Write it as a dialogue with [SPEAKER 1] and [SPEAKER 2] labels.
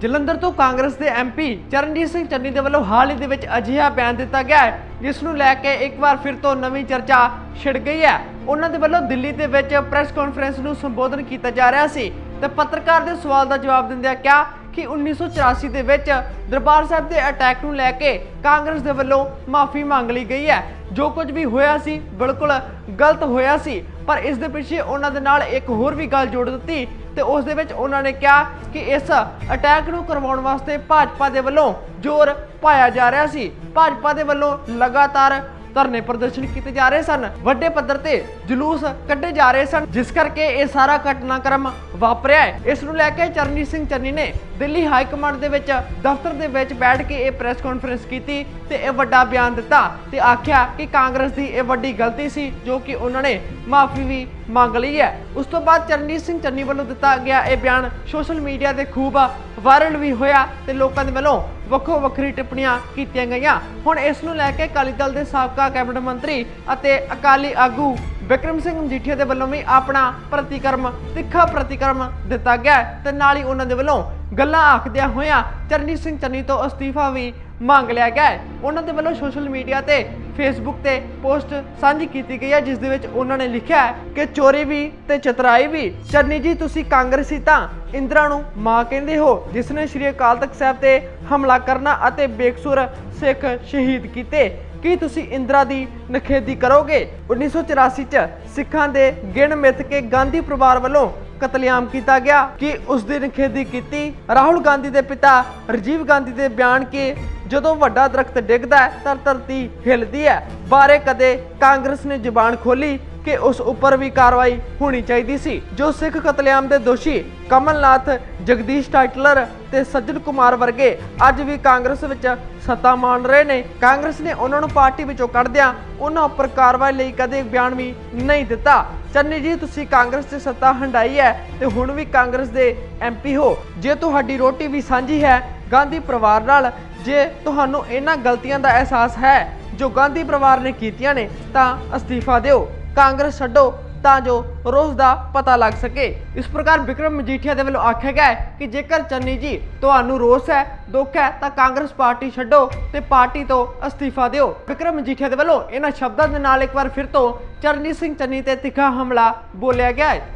[SPEAKER 1] ਜਲੰਧਰ ਤੋਂ ਕਾਂਗਰਸ ਦੇ ਐਮਪੀ ਚਰਨਜੀਤ ਸਿੰਘ ਚੰਨੀ ਦੇ ਵੱਲੋਂ ਹਾਲ ਹੀ ਦੇ ਵਿੱਚ ਅਜਿਹਾ ਬਿਆਨ ਦਿੱਤਾ ਗਿਆ ਹੈ, ਜਿਸ ਨੂੰ ਲੈ ਕੇ ਇੱਕ ਵਾਰ ਫਿਰ ਤੋਂ ਨਵੀਂ ਚਰਚਾ ਛਿੜ ਗਈ ਹੈ। ਉਹਨਾਂ ਦੇ ਵੱਲੋਂ ਦਿੱਲੀ ਦੇ ਵਿੱਚ ਪ੍ਰੈਸ ਕਾਨਫਰੰਸ ਨੂੰ ਸੰਬੋਧਨ ਕੀਤਾ ਜਾ ਰਿਹਾ ਸੀ ਤੇ ਪੱਤਰਕਾਰ ਦੇ ਸਵਾਲ ਦਾ ਜਵਾਬ ਦਿੰਦਿਆਂ ਕਿਹਾ ਕਿ 1984 ਦੇ ਵਿੱਚ ਦਰਬਾਰ ਸਾਹਿਬ ਦੇ ਅਟੈਕ ਨੂੰ ਲੈ ਕੇ ਕਾਂਗਰਸ ਦੇ ਵੱਲੋਂ ਮਾਫੀ ਮੰਗ ਲਈ ਗਈ ਹੈ। ਜੋ ਕੁਝ ਵੀ ਹੋਇਆ ਸੀ, ਬਿਲਕੁਲ ਗਲਤ ਹੋਇਆ ਸੀ। ਪਰ ਇਸ ਦੇ ਪਿੱਛੇ ਉਹਨਾਂ ਦੇ ਨਾਲ ਇੱਕ ਹੋਰ ਵੀ ਗੱਲ ਜੋੜ ਦਿੱਤੀ ਤੇ ਉਸ ਦੇ ਵਿੱਚ ਉਹਨਾਂ ਨੇ ਕਿਹਾ ਕਿ ਇਸ ਅਟੈਕ ਨੂੰ ਕਰਵਾਉਣ ਵਾਸਤੇ ਭਾਜਪਾ ਦੇ ਵੱਲੋਂ ਜ਼ੋਰ ਪਾਇਆ ਜਾ ਰਿਹਾ ਸੀ। ਭਾਜਪਾ ਦੇ ਵੱਲੋਂ ਲਗਾਤਾਰ ਧਰਨੇ ਪ੍ਰਦਰਸ਼ਨ ਕੀਤੇ ਜਾ ਰਹੇ ਸਨ। ਵੱਡੇ ਪੱਧਰ ਤੇ ਜਲੂਸ ਕੱਢੇ ਜਾ ਰਹੇ ਸਨ, ਜਿਸ ਕਰਕੇ ਇਹ ਸਾਰਾ ਘਟਨਾਕ੍ਰਮ ਵਾਪਰਿਆ ਹੈ। ਇਸ ਨੂੰ ਲੈ ਕੇ ਚਰਨਜੀਤ ਸਿੰਘ ਚੰਨੀ ਨੇ ਦਿੱਲੀ ਹਾਈ ਕਮਾਂਡ ਦੇ ਵਿੱਚ, ਦਫ਼ਤਰ ਦੇ ਵਿੱਚ ਬੈਠ ਕੇ ਇਹ ਪ੍ਰੈਸ ਕਾਨਫਰੰਸ ਕੀਤੀ ਤੇ ਇਹ ਵੱਡਾ ਬਿਆਨ ਦਿੱਤਾ ਤੇ ਆਖਿਆ ਕਿ ਕਾਂਗਰਸ ਦੀ ਇਹ ਵੱਡੀ ਗਲਤੀ ਸੀ, ਜੋ ਕਿ ਉਹਨਾਂ ਨੇ ਮਾਫੀ ਵੀ ਮੰਗ ਲਈ ਹੈ। ਉਸ ਤੋਂ ਬਾਅਦ ਚਰਨਜੀਤ ਸਿੰਘ ਚੰਨੀ ਵੱਲੋਂ ਦਿੱਤਾ ਗਿਆ ਇਹ ਬਿਆਨ ਸੋਸ਼ਲ ਮੀਡੀਆ ਤੇ ਖੂਬ ਵਾਇਰਲ ਵੀ ਹੋਇਆ ਤੇ ਲੋਕਾਂ ਦੇ ਵੱਲੋਂ ਵੱਖੋ ਵੱਖਰੀ ਟਿੱਪਣੀਆਂ ਕੀਤੀਆਂ ਗਈਆਂ। ਹੁਣ ਇਸ ਨੂੰ ਲੈ ਕੇ ਅਕਾਲੀ ਦਲ ਦੇ ਸਾਬਕਾ ਕੈਬਨਿਟ ਮੰਤਰੀ ਅਤੇ ਅਕਾਲੀ ਆਗੂ ਵਿਕਰਮ ਸਿੰਘ ਮਜੀਠੀਆ ਦੇ ਵੱਲੋਂ ਵੀ ਆਪਣਾ ਪ੍ਰਤੀਕਰਮ, ਤਿੱਖਾ ਪ੍ਰਤੀਕਰਮ ਦਿੱਤਾ ਗਿਆ ਹੈ ਤੇ ਨਾਲ ਹੀ ਉਹਨਾਂ ਦੇ ਵੱਲੋਂ ਗੱਲਾਂ ਆਖਦਿਆਂ ਹੋਇਆਂ ਚਰਨਜੀਤ ਸਿੰਘ ਚੰਨੀ ਤੋਂ ਅਸਤੀਫਾ ਵੀ ਮੰਗ ਲਿਆ ਗਿਆ ਹੈ। ਉਹਨਾਂ ਦੇ ਵੱਲੋਂ ਸੋਸ਼ਲ ਮੀਡੀਆ ਤੇ ਫੇਸਬੁੱਕ ਤੇ ਪੋਸਟ ਸਾਂਝੀ ਕੀਤੀ ਗਈ ਹੈ, ਜਿਸ ਦੇ ਵਿੱਚ ਉਹਨਾਂ ਨੇ ਲਿਖਿਆ ਹੈ ਕਿ ਚੋਰੀ ਵੀ ਤੇ ਚਤਰਾਈ ਵੀ। ਚੰਨੀ ਜੀ, ਤੁਸੀਂ ਕਾਂਗਰਸੀ ਤਾਂ ਇੰਦਰਾ ਨੂੰ ਮਾਂ ਕਹਿੰਦੇ ਹੋ, ਜਿਸ ਨੇ ਸ਼੍ਰੀ ਅਕਾਲ ਤਖਤ ਸਾਹਿਬ ਤੇ ਹਮਲਾ ਕਰਨਾ ਅਤੇ ਬੇਕਸੂਰ ਸਿੱਖ ਸ਼ਹੀਦ ਕੀਤੇ। ਕੀ ਤੁਸੀਂ ਇੰਦਰਾ ਦੀ ਨਖੇਦੀ ਕਰੋਗੇ? 1984 ਚ ਸਿੱਖਾਂ ਦੇ ਗਿਣ ਮਿੱਥ ਕੇ ਗਾਂਧੀ ਪਰਿਵਾਰ ਵੱਲੋਂ ਕਤਲੇਆਮ ਕੀਤਾ ਗਿਆ। ਕਿ ਉਸ ਦੀ ਨਖੇਦੀ ਕੀਤੀ? ਰਾਹੁਲ ਗਾਂਧੀ ਦੇ ਪਿਤਾ ਰਾਜੀਵ ਗਾਂਧੀ ਦੇ ਬਿਆਨ ਕੇ ਜਦੋਂ ਵੱਡਾ ਦਰਖਤ ਡਿੱਗਦਾ ਹੈ, ਤਾਂ ਧਰਤੀ ਹਿੱਲਦੀ ਹੈ। ਬਾਰੇ ਕਦੇ ਕਾਂਗਰਸ ਨੇ ਜ਼ੁਬਾਨ ਖੋਲੀ ਕਿ ਉਸ ਉੱਪਰ ਵੀ ਕਾਰਵਾਈ ਹੋਣੀ ਚਾਹੀਦੀ ਸੀ। ਜੋ ਸਿੱਖ ਕਤਲੇਆਮ ਦੇ ਦੋਸ਼ੀ ਕਮਲਨਾਥ, ਜਗਦੀਸ਼ ਟਾਈਟਲਰ ਤੇ ਸੱਜਣ ਕੁਮਾਰ ਵਰਗੇ ਅੱਜ ਵੀ ਕਾਂਗਰਸ ਵਿੱਚ ਸੱਤਾ ਮਾਣ ਰਹੇ ਨੇ। ਕਾਂਗਰਸ ਨੇ ਉਹਨਾਂ ਨੂੰ ਪਾਰਟੀ ਵਿੱਚੋਂ ਕੱਢਦਿਆਂ ਉਹਨਾਂ ਉੱਪਰ ਕਾਰਵਾਈ ਲਈ ਕਦੇ ਬਿਆਨ ਵੀ ਨਹੀਂ ਦਿੱਤਾ। ਚੰਨੀ ਜੀ, ਤੁਸੀਂ ਕਾਂਗਰਸ 'ਚ ਸੱਤਾ ਹੰਡਾਈ ਹੈ ਤੇ ਹੁਣ ਵੀ ਕਾਂਗਰਸ ਦੇ ਐਮਪੀ ਹੋ। ਜੇ ਤੁਹਾਡੀ ਰੋਟੀ ਵੀ ਸਾਂਝੀ ਹੈ, ਗਾਂਧੀ ਪਰਿਵਾਰ ਨਾਲ ਜੇ ਤੁਹਾਨੂੰ ਇਹਨਾਂ ਗਲਤੀਆਂ ਦਾ ਅਹਿਸਾਸ ਹੈ ਜੋ ਗਾਂਧੀ ਪਰਿਵਾਰ ਨੇ ਕੀਤੀਆਂ ਨੇ, ਤਾਂ ਅਸਤੀਫਾ ਦਿਓ। ਕਾਂਗਰਸ ਛੱਡੋ, ਤਾਂ ਜੋ ਰੋਜ਼ ਦਾ ਪਤਾ ਲੱਗ ਸਕੇ। ਇਸ ਪ੍ਰਕਾਰ ਵਿਕਰਮ ਮਜੀਠੀਆ ਦੇ ਵੱਲੋਂ ਆਖਿਆ ਗਿਆ ਹੈ ਕਿ ਜੇਕਰ ਚੰਨੀ ਜੀ ਤੁਹਾਨੂੰ ਰੋਸ ਹੈ, ਦੁੱਖ ਹੈ, ਤਾਂ ਕਾਂਗਰਸ ਪਾਰਟੀ ਛੱਡੋ ਤੇ ਪਾਰਟੀ ਤੋਂ ਅਸਤੀਫਾ ਦਿਓ। ਵਿਕਰਮ ਮਜੀਠੀਆ ਦੇ ਵੱਲੋਂ ਇਹਨਾਂ ਸ਼ਬਦਾਂ ਦੇ ਨਾਲ ਇੱਕ ਵਾਰ ਫਿਰ ਤੋਂ ਚਰਨਜੀਤ ਸਿੰਘ ਚੰਨੀ ਤੇ ਤਿੱਖਾ ਹਮਲਾ ਬੋਲਿਆ ਗਿਆ ਹੈ।